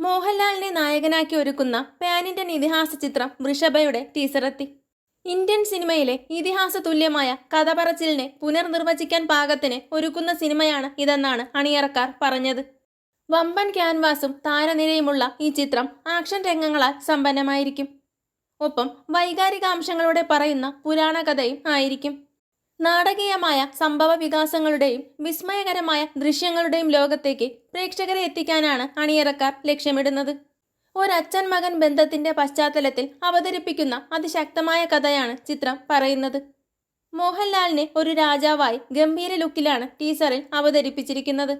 മോഹൻലാലിനെ നായകനാക്കി ഒരുക്കുന്ന പാൻ ഇന്ത്യൻ ഇതിഹാസ ചിത്രം വൃഷഭയുടെ ടീസറെത്തി ഇന്ത്യൻ സിനിമയിലെ ഇതിഹാസ തുല്യമായ കഥ പറച്ചിലിനെ പുനർനിർവചിക്കാൻ പാകത്തിന് ഒരുക്കുന്ന സിനിമയാണ് ഇതെന്നാണ് അണിയറക്കാർ പറഞ്ഞത്. വമ്പൻ ക്യാൻവാസും താരനിരയുമുള്ള ഈ ചിത്രം ആക്ഷൻ രംഗങ്ങളാൽ സമ്പന്നമായിരിക്കും. ഒപ്പം വൈകാരികാംശങ്ങളോടെ പറയുന്ന പുരാണ കഥയും ആയിരിക്കും. നാടകീയമായ സംഭവ വികാസങ്ങളുടെയും വിസ്മയകരമായ ദൃശ്യങ്ങളുടെയും ലോകത്തേക്ക് പ്രേക്ഷകരെ എത്തിക്കാനാണ് അണിയറക്കാർ ലക്ഷ്യമിടുന്നത്. ഒരച്ഛൻ മകൻ ബന്ധത്തിന്റെ പശ്ചാത്തലത്തിൽ അവതരിപ്പിക്കുന്ന അതിശക്തമായ കഥയാണ് ചിത്രം പറയുന്നത്. മോഹൻലാലിനെ ഒരു രാജാവായി ഗംഭീര ലുക്കിലാണ് ടീസറിൽ അവതരിപ്പിച്ചിരിക്കുന്നത്.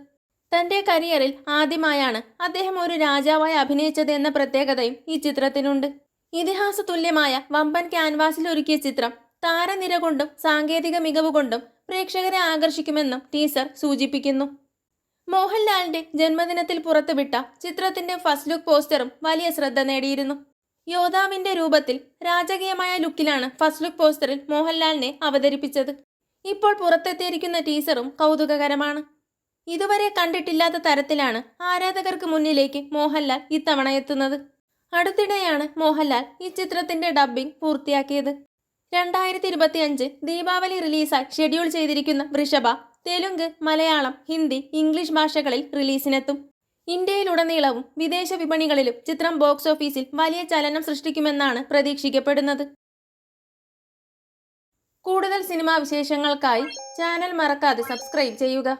തന്റെ കരിയറിൽ ആദ്യമായാണ് അദ്ദേഹം ഒരു രാജാവായി അഭിനയിച്ചത് എന്ന പ്രത്യേകതയും ഈ ചിത്രത്തിനുണ്ട്. ഇതിഹാസ തുല്യമായ വമ്പൻ ക്യാൻവാസിൽ ഒരുക്കിയ ചിത്രം താരനിര കൊണ്ടും സാങ്കേതിക മികവ് കൊണ്ടും പ്രേക്ഷകരെ ആകർഷിക്കുമെന്നും ടീസർ സൂചിപ്പിക്കുന്നു. മോഹൻലാലിന്റെ ജന്മദിനത്തിൽ പുറത്തുവിട്ട ചിത്രത്തിന്റെ ഫസ്റ്റ് ലുക്ക് പോസ്റ്ററും വലിയ ശ്രദ്ധ നേടിയിരുന്നു. യോദ്ധാവിന്റെ രൂപത്തിൽ രാജകീയമായ ലുക്കിലാണ് ഫസ്റ്റ് ലുക്ക് പോസ്റ്ററിൽ മോഹൻലാലിനെ അവതരിപ്പിച്ചത്. ഇപ്പോൾ പുറത്തെത്തിയിരിക്കുന്ന ടീസറും കൗതുകകരമാണ്. ഇതുവരെ കണ്ടിട്ടില്ലാത്ത തരത്തിലാണ് ആരാധകർക്ക് മുന്നിലേക്ക് മോഹൻലാൽ ഇത്തവണ എത്തുന്നത്. അടുത്തിടെയാണ് മോഹൻലാൽ ഈ ചിത്രത്തിന്റെ ഡബ്ബിംഗ് പൂർത്തിയാക്കിയത്. രണ്ടായിരത്തി ഇരുപത്തിയഞ്ച് ദീപാവലി റിലീസായി ഷെഡ്യൂൾ ചെയ്തിരിക്കുന്ന വൃഷഭ തെലുങ്ക് മലയാളം ഹിന്ദി ഇംഗ്ലീഷ് ഭാഷകളിൽ റിലീസിനെത്തും. ഇന്ത്യയിലുടനീളവും വിദേശ വിപണികളിലും ചിത്രം ബോക്സ് ഓഫീസിൽ വലിയ ചലനം സൃഷ്ടിക്കുമെന്നാണ് പ്രതീക്ഷിക്കപ്പെടുന്നത്. കൂടുതൽ സിനിമാ വിശേഷങ്ങൾക്കായി ചാനൽ മറക്കാതെ സബ്സ്ക്രൈബ് ചെയ്യുക.